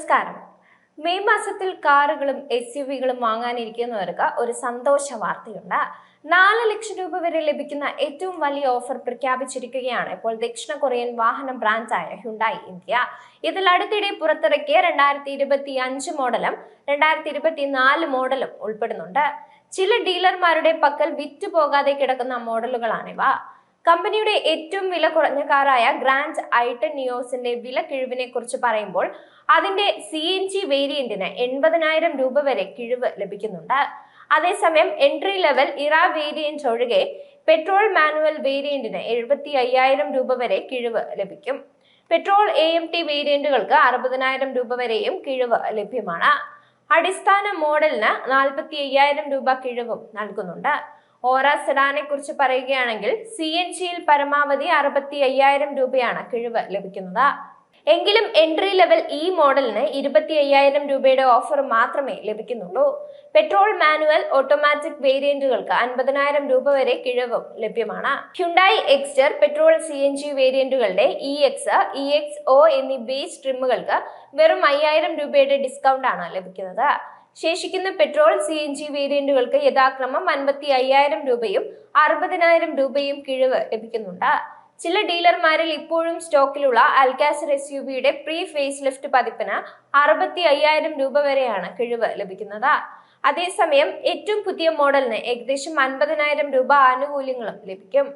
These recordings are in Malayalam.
നമസ്കാരം. മെയ് മാസത്തിൽ കാറുകളും എസ് യു വികളും വാങ്ങാനിരിക്കുന്നവർക്ക് ഒരു സന്തോഷ വാർത്തയുണ്ട്. നാല് ലക്ഷം രൂപ വരെ ലഭിക്കുന്ന ഏറ്റവും വലിയ ഓഫർ പ്രഖ്യാപിച്ചിരിക്കുകയാണ് ഇപ്പോൾ ദക്ഷിണ കൊറിയൻ വാഹന ബ്രാൻഡായ ഹ്യുണ്ടായി ഇന്ത്യ. ഇതിൽ അടുത്തിടെ പുറത്തിറക്കിയ രണ്ടായിരത്തി ഇരുപത്തി അഞ്ച് മോഡലും രണ്ടായിരത്തി ഇരുപത്തി നാല് മോഡലും ഉൾപ്പെടുന്നുണ്ട്. ചില ഡീലർമാരുടെ പക്കൽ വിറ്റുപോകാതെ കിടക്കുന്ന മോഡലുകളാണിവ. കമ്പനിയുടെ ഏറ്റവും വില കുറഞ്ഞ കാറായ ഗ്രാൻഡ് ഐട്ടൺ നിയോസിന്റെ വില കിഴിവിനെ കുറിച്ച് പറയുമ്പോൾ അതിന്റെ സി എൻ ജി വേരിയന്റിന് എൺപതിനായിരം രൂപ വരെ കിഴിവ് ലഭിക്കുന്നുണ്ട്. അതേസമയം എൻട്രി ലെവൽ ഇറ വേരിയന്റ് ഒഴികെ പെട്രോൾ മാനുവൽ വേരിയന്റിന് എഴുപത്തി അയ്യായിരം രൂപ വരെ കിഴിവ് ലഭിക്കും. പെട്രോൾ എ എം ടി വേരിയന്റുകൾക്ക് അറുപതിനായിരം രൂപ വരെയും കിഴിവ് ലഭ്യമാണ്. അടിസ്ഥാന മോഡലിന് നാൽപ്പത്തി അയ്യായിരം രൂപ കിഴിവും നൽകുന്നുണ്ട്. ഓറ സെഡാനെ കുറിച്ച് പറയുകയാണെങ്കിൽ സി എൻ ജിയിൽ പരമാവധി അറുപത്തി അയ്യായിരം രൂപയാണ് കിഴിവ് ലഭിക്കുന്നത്. എങ്കിലും എൻട്രി ലെവൽ ഈ മോഡലിന് ഇരുപത്തി അയ്യായിരം രൂപയുടെ ഓഫർ മാത്രമേ ലഭിക്കുന്നുള്ളൂ. പെട്രോൾ മാനുവൽ ഓട്ടോമാറ്റിക് വേരിയന്റുകൾക്ക് അൻപതിനായിരം രൂപ വരെ കിഴിവും ലഭ്യമാണ്. Hyundai Exter petrol C N G വേരിയന്റുകളുടെ E X E X O എന്നീ ബേസ് ട്രിമ്മുകൾക്ക് വെറും അയ്യായിരം രൂപയുടെ ഡിസ്കൗണ്ട് ആണ് ലഭിക്കുന്നത്. ശേഷിക്കുന്ന പെട്രോൾ സി എൻ ജി വേരിയന്റുകൾക്ക് യഥാക്രമം അൻപത്തി അയ്യായിരം രൂപയും അറുപതിനായിരം രൂപയും കിഴിവ് ലഭിക്കുന്നുണ്ട്. ചില ഡീലർമാരിൽ ഇപ്പോഴും സ്റ്റോക്കിലുള്ള അൽക്കാസർ എസ് യു വിയുടെ പ്രീ ഫേസ് ലിഫ്റ്റ് പതിപ്പിന് അറുപത്തി അയ്യായിരം രൂപ വരെയാണ് കിഴിവ് ലഭിക്കുന്നത്. അതേസമയം ഏറ്റവും പുതിയ മോഡലിന് ഏകദേശം അൻപതിനായിരം രൂപ ആനുകൂല്യങ്ങളും ലഭിക്കും.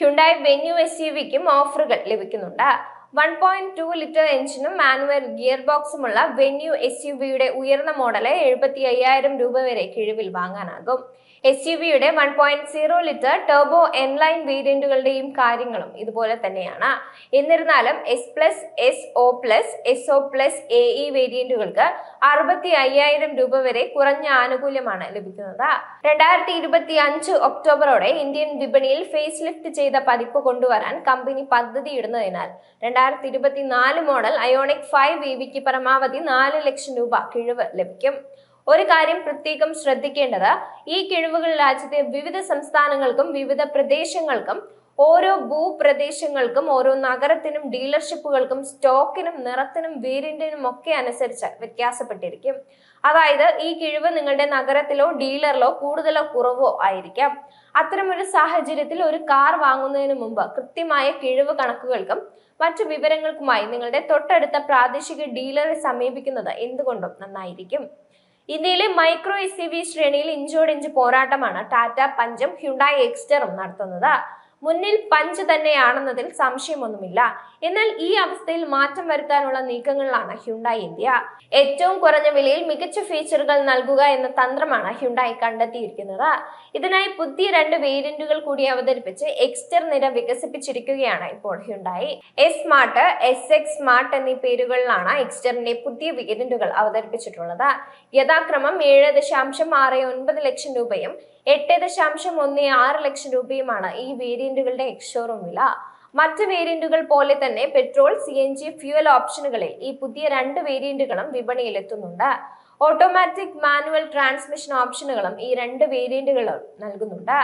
ഹ്യുണ്ടായി വെന്യൂ എസ് യു വിക്കും ഓഫറുകൾ ലഭിക്കുന്നുണ്ട്. വൺ പോയിന്റ് ടു ലിറ്റർ എഞ്ചിനും മാനുവൽ ഗിയർ ബോക്സുമുള്ള വെന്യൂ എസ് യു വിയുടെ ഉയർന്ന മോഡൽ എഴുപത്തി അയ്യായിരം രൂപ വരെ കിഴിവിൽ വാങ്ങാനാകും. എസ് യു വിയുടെ one point zero litre turbo N Line വേരിയന്റുകളുടെയും കാര്യങ്ങളും ഇതുപോലെ തന്നെയാണ്. എന്നിരുന്നാലും S plus S O plus S O plus A E വേരിയന്റുകൾക്ക് അറുപത്തി അയ്യായിരം രൂപ വരെ കുറഞ്ഞ ആനുകൂല്യമാണ് ലഭിക്കുന്നത്. രണ്ടായിരത്തി ഇരുപത്തി അഞ്ച് ഒക്ടോബറോടെ ഇന്ത്യൻ വിപണിയിൽ ഫേസ് ലിഫ്റ്റ് ചെയ്ത പതിപ്പ് കൊണ്ടുവരാൻ കമ്പനി പദ്ധതിയിടുന്നതിനാൽ രണ്ടായിരത്തി ഇരുപത്തിനാല് മോഡൽ അയോണിക് ഫൈവ് ഇ വിക്ക് പരമാവധി നാല് ലക്ഷം രൂപ കിഴിവ് ലഭിക്കും. ഒരു കാര്യം പ്രത്യേകം ശ്രദ്ധിക്കേണ്ടത് ഈ കിഴിവുകൾ രാജ്യത്തെ വിവിധ സംസ്ഥാനങ്ങൾക്കും വിവിധ പ്രദേശങ്ങൾക്കും ഓരോ ഭൂപ്രദേശങ്ങൾക്കും ഓരോ നഗരത്തിനും ഡീലർഷിപ്പുകൾക്കും സ്റ്റോക്കിനും നിറത്തിനും വീരിന്റെനും ഒക്കെ അനുസരിച്ച് വ്യത്യാസപ്പെട്ടിരിക്കും. അതായത് ഈ കിഴിവ് നിങ്ങളുടെ നഗരത്തിലോ ഡീലറിലോ കൂടുതലോ കുറവോ ആയിരിക്കാം. അത്തരമൊരു സാഹചര്യത്തിൽ ഒരു കാർ വാങ്ങുന്നതിന് മുമ്പ് കൃത്യമായ കിഴിവ് കണക്കുകൾക്കും മറ്റു വിവരങ്ങൾക്കുമായി നിങ്ങളുടെ തൊട്ടടുത്ത പ്രാദേശിക ഡീലറെ സമീപിക്കുന്നത് എന്തുകൊണ്ടും നന്നായിരിക്കും. ഇന്ത്യയിലെ മൈക്രോ എസ് സി വി ശ്രേണിയിൽ ഇഞ്ചോടിഞ്ച് പോരാട്ടമാണ് ടാറ്റ പഞ്ചും ഹ്യുണ്ടായി എക്സ്റ്ററും നടത്തുന്നത്. മുന്നിൽ പഞ്ച് തന്നെയാണെന്നതിൽ സംശയമൊന്നുമില്ല. എന്നാൽ ഈ അവസ്ഥയിൽ മാറ്റം വരുത്താനുള്ള നീക്കങ്ങളിലാണ് ഹ്യുണ്ടായി ഇന്ത്യ. ഏറ്റവും കുറഞ്ഞ വിലയിൽ മികച്ച ഫീച്ചറുകൾ നൽകുക എന്ന തന്ത്രമാണ് ഹ്യുണ്ടായി കണ്ടെത്തിയിരിക്കുന്നത്. ഇതിനായി പുതിയ രണ്ട് വേരിയന്റുകൾ കൂടി അവതരിപ്പിച്ച് എക്സ്റ്റർ നിര വികസിപ്പിച്ചിരിക്കുകയാണ് ഇപ്പോൾ Hyundai. S smart S X smart എന്നീ പേരുകളിലാണ് എക്സ്റ്ററിന്റെ പുതിയ വേരിയന്റുകൾ അവതരിപ്പിച്ചിട്ടുള്ളത്. യഥാക്രമം ഏഴ് ദശാംശം ആറ് ഒൻപത് ലക്ഷം രൂപയും എട്ട് ദശാംശം ഒന്ന് ആറ് ലക്ഷം രൂപയുമാണ് ഈ വേരിയന്റുകളുടെ എക്സ്ഷോറൂം വില. മറ്റ് വേരിയന്റുകൾ പോലെ തന്നെ petrol C N G fuel ഓപ്ഷനുകളിൽ ഈ പുതിയ രണ്ട് വേരിയന്റുകളും വിപണിയിൽ എത്തുന്നുണ്ട്. ഓട്ടോമാറ്റിക് മാനുവൽ ട്രാൻസ്മിഷൻ ഓപ്ഷനുകളും ഈ രണ്ട് വേരിയന്റുകളും നൽകുന്നുണ്ട്.